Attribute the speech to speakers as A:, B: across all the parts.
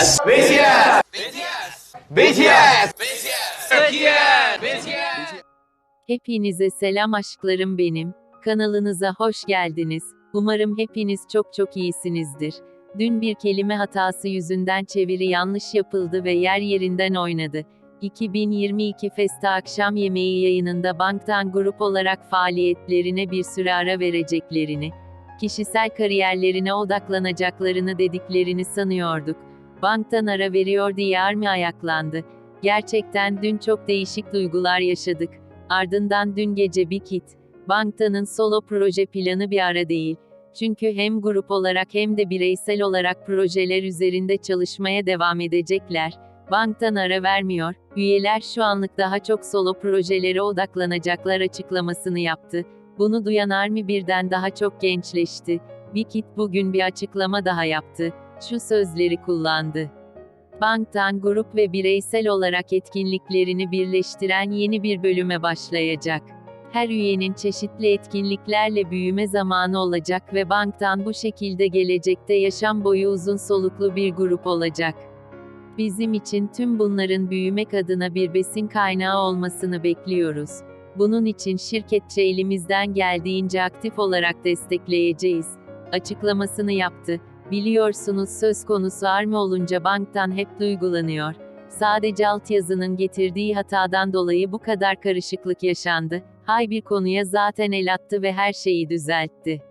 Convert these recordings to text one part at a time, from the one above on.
A: BTS! BTS!
B: Hepinize selam aşklarım benim. Kanalınıza hoş geldiniz. Umarım hepiniz çok çok iyisinizdir. Dün bir kelime hatası yüzünden çeviri yanlış yapıldı ve yer yerinden oynadı. 2022 Festa akşam yemeği yayınında Banktan grup olarak faaliyetlerine bir süre ara vereceklerini, kişisel kariyerlerine odaklanacaklarını dediklerini sanıyorduk. Banktan ara veriyor diye Army ayaklandı. Gerçekten dün çok değişik duygular yaşadık. Ardından dün gece bir kit, Banktan'ın solo proje planı bir ara değil. Çünkü hem grup olarak hem de bireysel olarak projeler üzerinde çalışmaya devam edecekler. Banktan ara vermiyor. Üyeler şu anlık daha çok solo projelere odaklanacaklar açıklamasını yaptı. Bunu duyan Army birden daha çok gençleşti. Wikit bugün bir açıklama daha yaptı. Şu sözleri kullandı. Banktan grup ve bireysel olarak etkinliklerini birleştiren yeni bir bölüme başlayacak. Her üyenin çeşitli etkinliklerle büyüme zamanı olacak ve banktan bu şekilde gelecekte yaşam boyu uzun soluklu bir grup olacak. Bizim için tüm bunların büyümek adına bir besin kaynağı olmasını bekliyoruz. Bunun için şirketçe elimizden geldiğince aktif olarak destekleyeceğiz. Açıklamasını yaptı. Biliyorsunuz söz konusu arma olunca banktan hep duygulanıyor. Sadece altyazının getirdiği hatadan dolayı bu kadar karışıklık yaşandı. Hay bir konuya zaten el attı ve her şeyi düzeltti.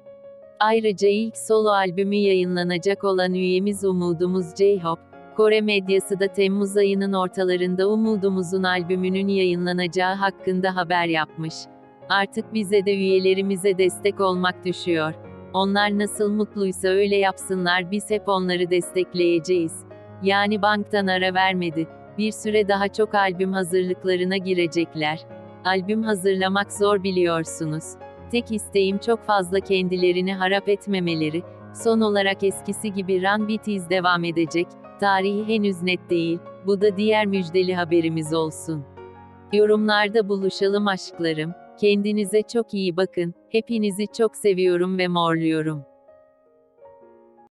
B: Ayrıca ilk solo albümü yayınlanacak olan üyemiz Umudumuz J-Hope, Kore medyası da Temmuz ayının ortalarında Umudumuz'un albümünün yayınlanacağı hakkında haber yapmış. Artık bize de üyelerimize destek olmak düşüyor. Onlar nasıl mutluysa öyle yapsınlar biz hep onları destekleyeceğiz. Yani banktan ara vermedi. Bir süre daha çok albüm hazırlıklarına girecekler. Albüm hazırlamak zor biliyorsunuz. Tek isteğim çok fazla kendilerini harap etmemeleri. Son olarak eskisi gibi Run BTS devam edecek. Tarihi henüz net değil. Bu da diğer müjdeli haberimiz olsun. Yorumlarda buluşalım aşklarım. Kendinize çok iyi bakın. Hepinizi çok seviyorum ve morluyorum.